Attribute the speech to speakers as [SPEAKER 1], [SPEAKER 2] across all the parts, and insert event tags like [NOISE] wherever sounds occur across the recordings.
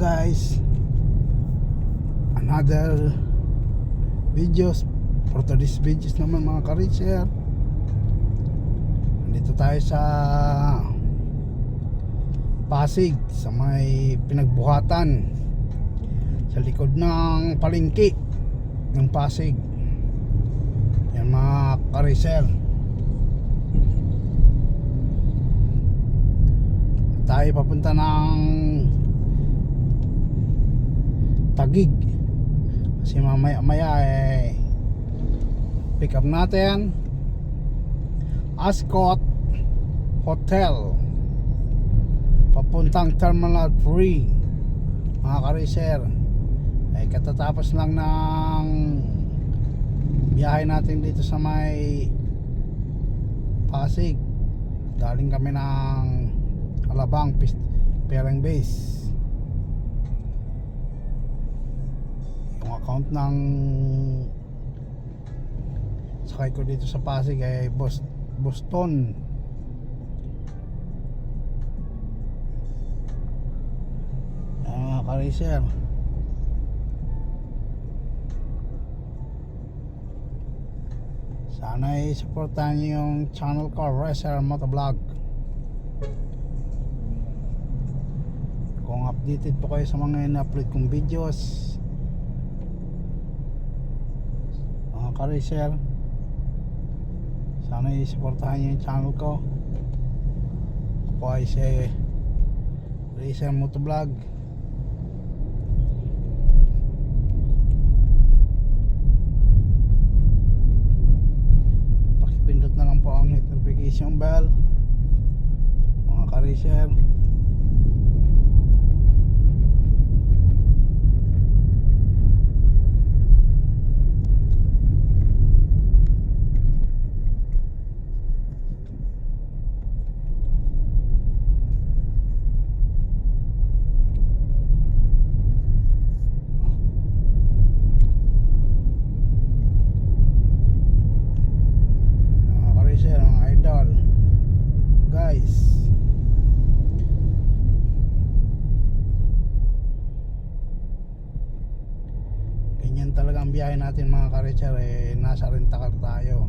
[SPEAKER 1] guys Another videos. For today's videos naman mga ka-reacher. Nandito tayo sa Pasig Sa may pinagbuhatan. Sa likod ng palengke Ng Pasig. Yan mga ka-reacher. Tayo papunta ng Tagig kasi mamaya maya eh pick up natin. Ascot Hotel. Papuntang Terminal 3 mga ka-racer. Ay katatapos lang ng biyahe natin dito sa may Pasig. Galing kami ng Alabang Perang Base yung account ng sakay ko dito sa Pasig ay Bos Boston. Mga ka-racer. Sana niyo yung channel ko Racer Motovlog. Kung updated po kayo sa mga in-upload kong videos mga ka-racer sana i-supportahan nyo yung channel ko. Ako ay si Racer Motovlog. Pakipindot na lang po ang notification bell. Mga ka-racer mga ka-racer, mga idol guys ganyan talaga ang biyahe ka-racer eh, nasa rentacar tayo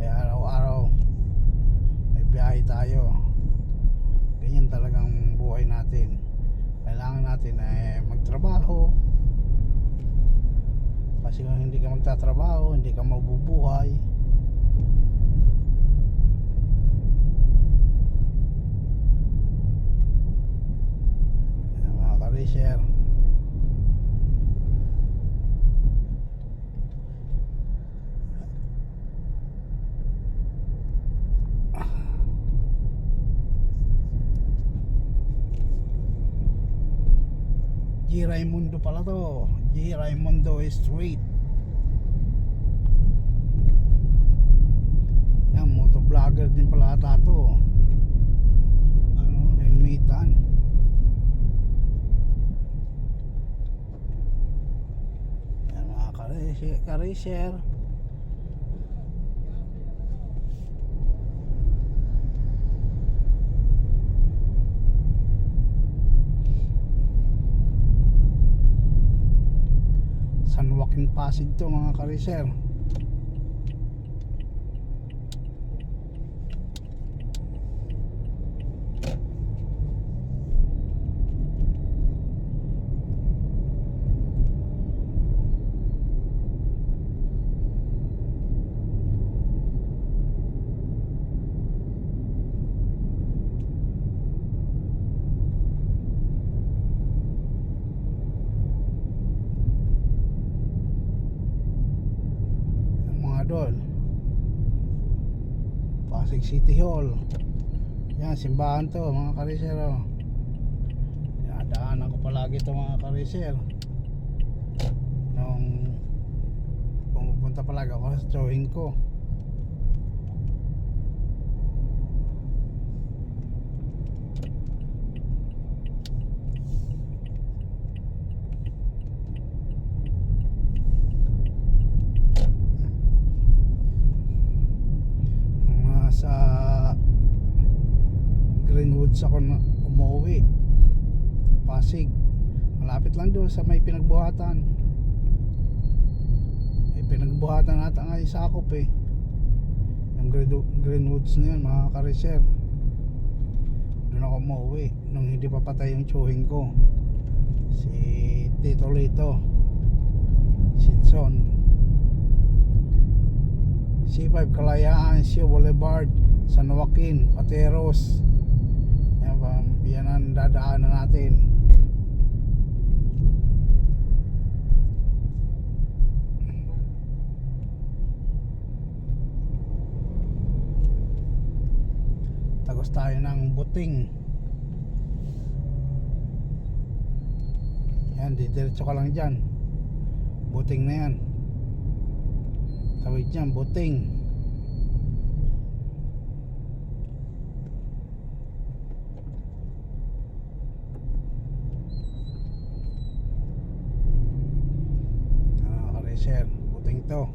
[SPEAKER 1] kaya araw-araw may biyahe tayo ganyan talagang buhay natin kailangan natin eh, magtrabaho kasi kung hindi ka magtatrabaho, hindi ka mabubuhay. Mga ka-racer. G. Raimundo pala to. G. Raimundo Street. Yan, motovlogger din pala ata to. Ano, helmetan. Yan mga ka-racer. Joaquin Pasig to mga ka-racer. Yan, mga idol Pasig City Hall. Yan simbahan to mga kariser oh. Dinadaanan ko palagi to mga kariser. Nung pumupunta palagi ako sa jogging ko mga sa Greenwoods ako na umuwi. Pasig. Malapit lang doon sa may pinagbuhatan. May pinagbuhatan ata nga yung sakop eh. Yung Green- Greenwoods na yun mga kareser. Doon ako mauwi nung hindi pa patay yung tsuhing ko. Si Tito Lito. Sitson C5 Kalayaan Sio Boulevard San Joaquin Pateros yan, ba, yan ang dadaanan natin. Tagos tayo ng buting. Yan didiretso ka lang dyan. Buting na yan. Tawid dyan buting. ah kareser buting to.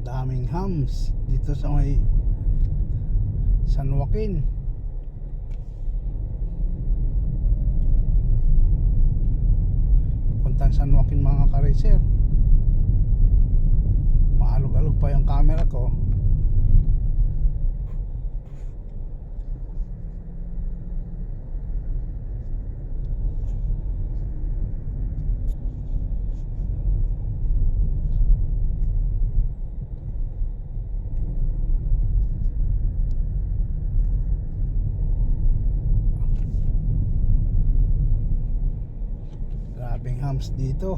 [SPEAKER 1] Daming hams dito sa may San Joaquin. Puntang San Joaquin mga kareser maalog-alog pa yung camera ko. Grabing hams dito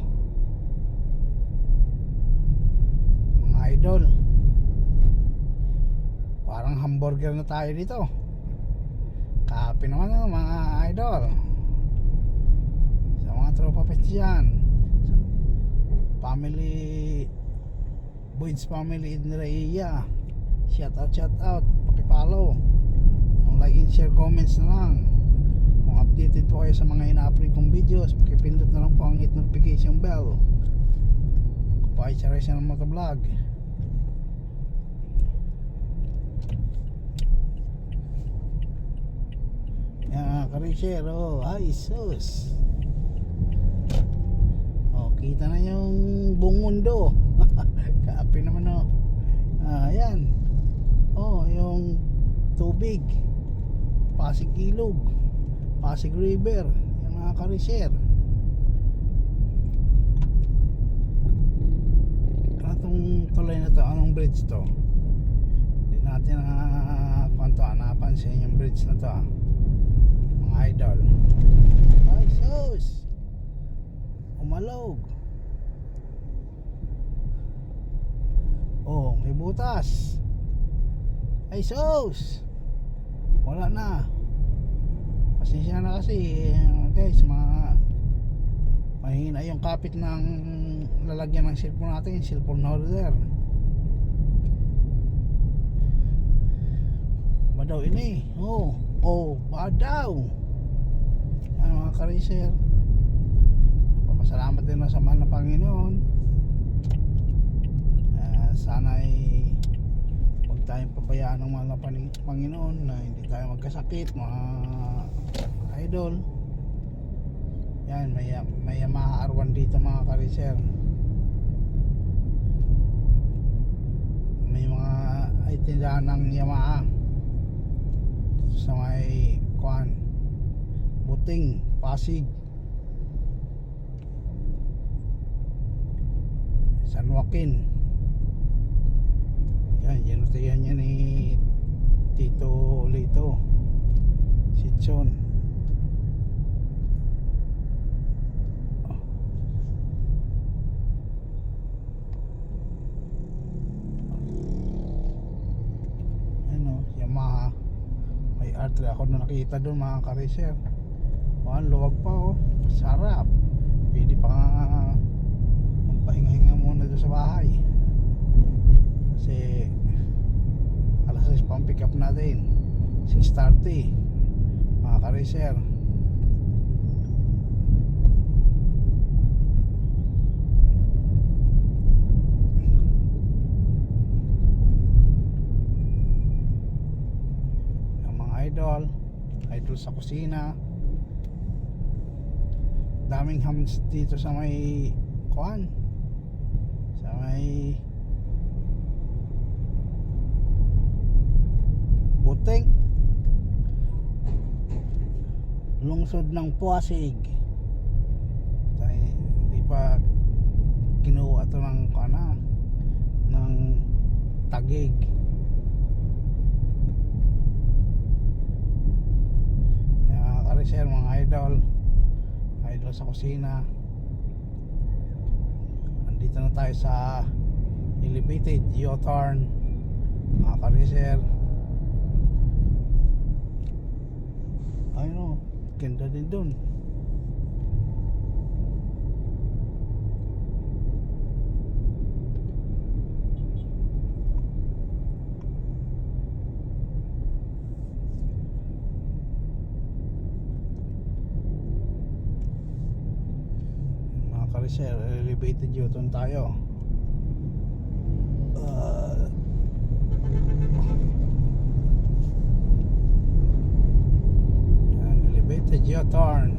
[SPEAKER 1] mga idol. Parang hamburger na tayo dito. Kape naman oh, mga idol. Sa mga tropa pets dyan sa family Boyd's family in Rhea. Shout out shout out. Pakipollow ang like and share comments na lang. Kung updated po kayo sa mga ina-upload kong videos pakipindot na lang po ang hit notification bell. Kapag sa rin ng motovlog yan mga karisher oh ay sus. Oh kita na yung buong mundo. [LAUGHS] Kape naman oh. Ah yan oh yung tubig. Pasig Ilog. Pasig River. Yung mga karisher ano tong tulay na to anong bridge to? Hindi natin na kwanto napansin yung bridge na to ah. Idol. Ay sus. Umalog. Oh may butas. Ay sus. Wala na. Pasensya na kasi guys mga mahina yung kapit ng lalagyan ng cellphone natin cellphone holder. Ba ini. Oh oh ba mga kareser papasalamat din sa mahal na Panginoon. Ah, sana ay huwag tayong pabayaan ng mahal na Panginoon na hindi tayo magkasakit mga idol. Yan may, may Yamaha R1 dito mga kareser may mga ay tindahan ng Yamaha. Sa may kuan Buting, Pasig. San Joaquin. Yan, ginutihan niya ni Tito Lito si Chon. Ano, Yamaha. May R3 ako na nakita doon mga kareser oh, ang luwag pa oh. Sarap. Pwede pa nga magpahinga-hinga muna doon sa bahay. Kasi alas 6 pang pick up natin. 6.30 mga ka-racer. Idol idol sa kusina daming hams dito sa may kuan sa may Buteng. Lungsod ng Puasig. Tay, di pa kinuha to ng kana ng tagig. Kaya mga kareser mga idol sa kusina. Andito na tayo sa elevated U-turn. Mga kareser ayun o ganda din dun kareser elevated U-turn tayo. Uh, Yan, elevated U-turn.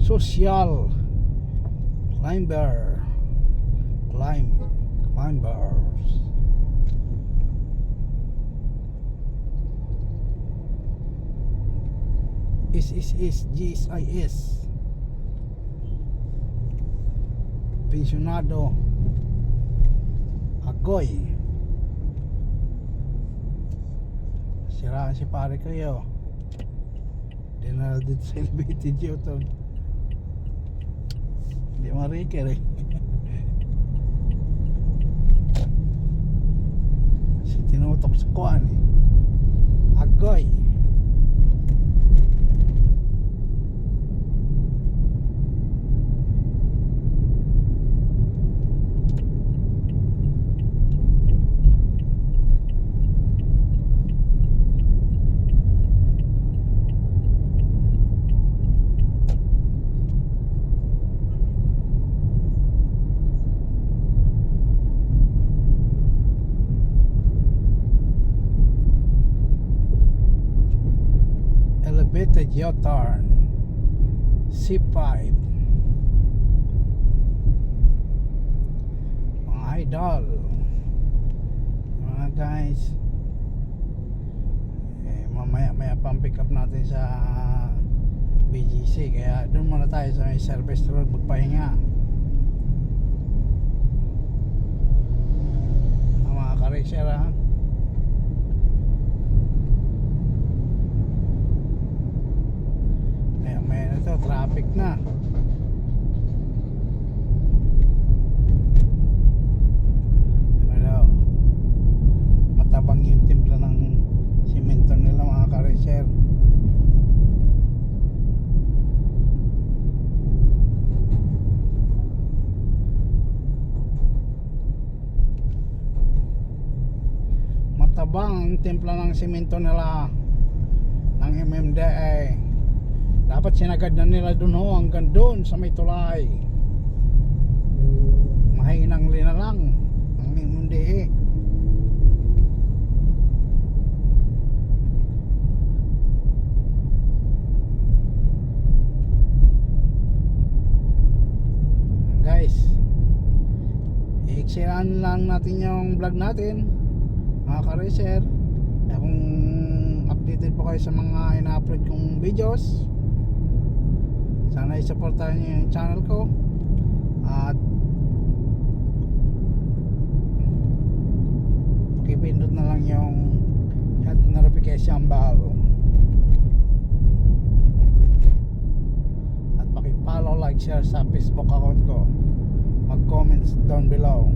[SPEAKER 1] Social climber. Climb climbers is GSIS pensionado. Agoy. Siraan si pare kayo dinala dito sa elevated Newton hindi marikir eh [LAUGHS] si tinutok sa kuan eh. Agoy elevated U-turn C5 mga idol mga guys. Eh, mamaya maya pang pick up natin sa BGC kaya doon muna tayo sa may service road magpahinga. Ang mga kareksyer ha Maya maya na to, traffic na. Ano, matabang yung timpla ng simento nila mga kareser. Matabang ang timpla ng simento nila ng MMDA. Dapat sinagad na nila dun ho hanggang dun sa may tulay. Mahinang lina lang ang MMDA. Guys, i-excelan lang natin yung vlog natin mga kaya kung updated po kayo sa mga ina-upload kong videos sana i-supportahan nyo yung channel ko. At pakipindot na lang yung notification bell at pakipollow, like, share sa Facebook account ko. Mag-comments down below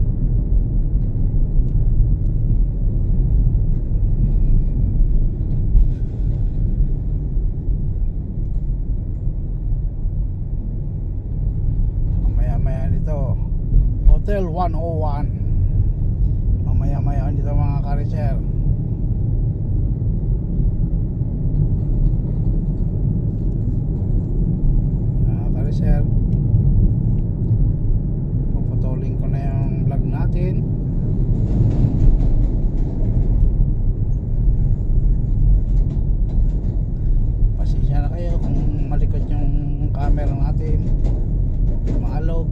[SPEAKER 1] natin maalog.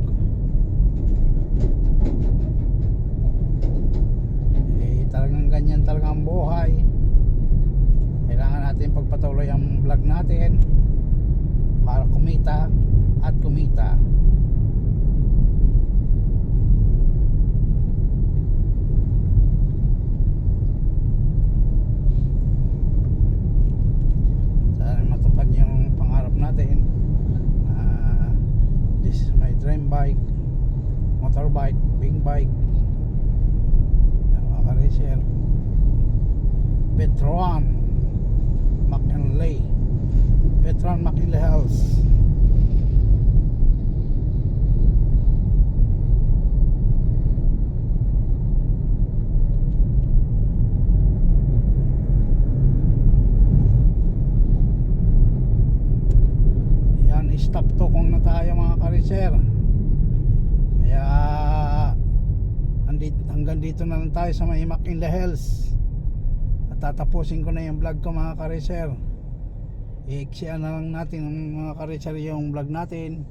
[SPEAKER 1] Eh talagang ganyan talaga ang buhay. Kailangan natin pagpatuloy ang vlog natin para kumita at kumita. Motorbike big bike yan mga ka-racer. Petron McKinley Petron McKinley House stop to kung na tayo mga ka-racer kaya hanggang dito na lang tayo sa may McKinley Hills at tatapusin ko na yung vlog ko mga ka-racer. I-exian na lang natin ang mga ka-racer yung vlog natin.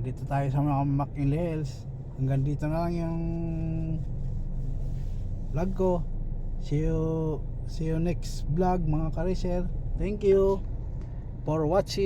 [SPEAKER 1] Dito tayo sa mga McKinley Hills hanggang dito na lang yung vlog ko. See you see you next vlog mga ka-racer. Thank you for watching